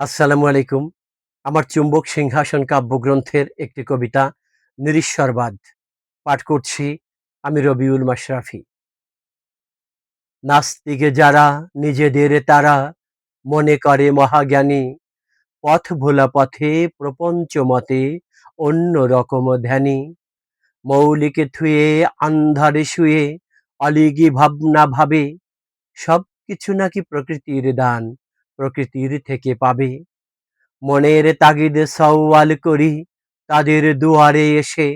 আসসালামু আলাইকুম। আমার চুম্বক সিংহাসন কাব্যগ্রন্থের একটি কবিতা, নিরীশ্বরবাদ। পাঠ করছি আমি রবিউল মাশরাফি। নাস্তিকে যারা নিজেদের তারা মনে করে মহাজ্ঞানী, পথ ভোলা পথে প্রপঞ্চ মতে অন্য রকম ধ্যানী। মৌলিকে থুয়ে, আন্ধারে শুয়ে, অলিগি ভাবনা ভাবে সব কিছু নাকি প্রকৃতির দান। প্রকৃতির থেকে পাবে। মনের তাগিদে সওয়াল করি, তাদের দুয়ারে এসে।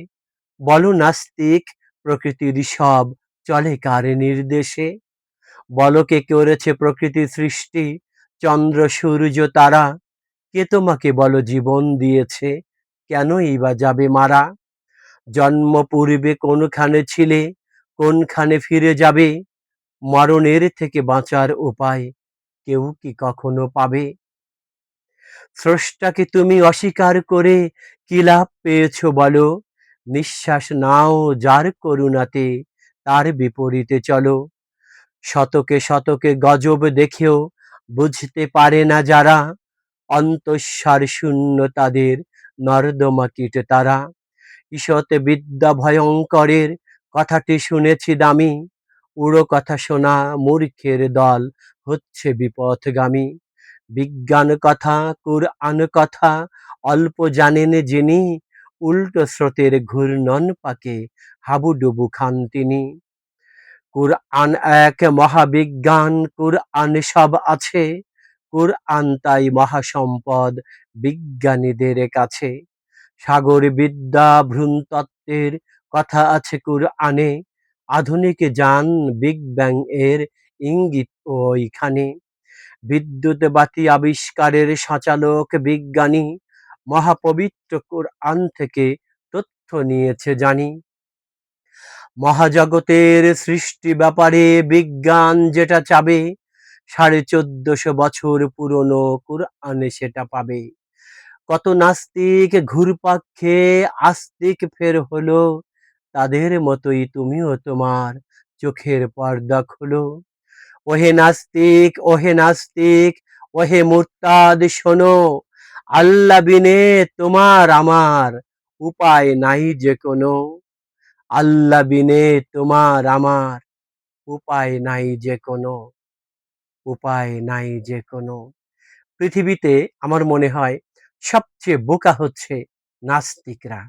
বলো নাস্তিক, প্রকৃতির সব চলে কার নির্দেশে? বলো কে করেছে প্রকৃতি সৃষ্টি, চন্দ্র, সূর্য, তারা? কে তোমাকে বলো জীবন দিয়েছে, কেনই বা যাবে মারা? জন্ম পূর্বে কোনখানে ছিলে, কোনখানে ফিরে যাবে? মরণের থেকে বাঁচার উপায় কেউ কি কখনো পাবে? স্রষ্টাকে তুমি অস্বীকার করে কি লাভ পেয়েছ বলো? নিঃশ্বাস নাও যার করুণাতে, তার বিপরীতে চলো। শতকে শতকে গজব দেখেও বুঝতে পারে না যারা অন্তঃসার শূন্য তাদের নর্দমা কীট তারা। ঈষৎ বিদ্যা ভয়ঙ্করের কথাটি শুনেছি দামি। উড়ো কথা শোনা মূর্খের দল হচ্ছে বিপথগামী। বিজ্ঞান কথা, কুরআন কথা, অল্প জানেন যিনি, উল্টো স্রোতের ঘূর্ণন পাকে হাবুডুবু খান তিনি। কুরআন এক মহাবিজ্ঞান, কুরআন সব আছে, কুরআন তাই মহাসম্পদ বিজ্ঞানীদের কাছে। সাগর বিদ্যা ভ্রূণতত্ত্বের কথা আছে কুরআনে আধুনিক যান বিগ ব্যাং এর ইঙ্গিত ওইখানে। বিদ্যুৎ বাতি আবিষ্কারের সঞ্চালক বিজ্ঞানী মহাপবিত্র কোরআন থেকে তথ্য নিয়েছে জানি। মহাজগতের সৃষ্টি ব্যাপারে বিজ্ঞান যেটা চাবে, সাড়ে চোদ্দশো বছর পুরনো কোরআনে সেটা পাবে। কত নাস্তিক ঘুরপাক খেয়ে আস্তিক ফের হলো তাদের মতোই তুমিও তোমার চোখের পর্দা খোলো। ওহে নাস্তিক ওহে নাস্তিক, ওহে মুরতাদ, শোনো, আল্লাহ বিনে তোমার আমার উপায় নাই যে কোনো। আল্লাহ বিনে তোমার আমার উপায় নাই যে কোনো। উপায় নাই যে কোনো। পৃথিবীতে আমার মনে হয় সবচেয়ে বোকা হচ্ছে নাস্তিকরা।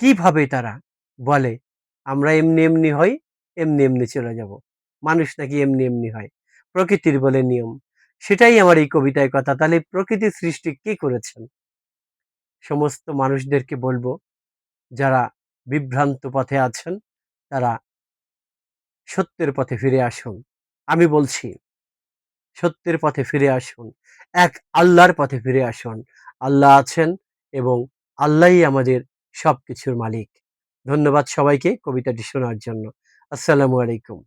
কীভাবে তারা? বলে, আমরা এমনি এমনি হই, এমনি এমনি চলে যাব। মানুষ নাকি এমনি এমনি হয়। প্রকৃতির বলে নিয়ম। সেটাই আমার এই কবিতায় কথা। তাহলে প্রকৃতির সৃষ্টি কে করেছেন? সমস্ত মানুষদেরকে বলব, যারা বিভ্রান্ত পথে আছেন, তারা সত্যের পথে ফিরে আসুন। আমি বলছি, সত্যের পথে ফিরে আসুন। এক আল্লাহর পথে ফিরে আসুন। আল্লাহ আছেন এবং আল্লাহই আমাদের সব কিছুর মালিক। ধন্যবাদ সবাইকে কবিতাটি শোনার জন্য। আসসালামু আলাইকুম।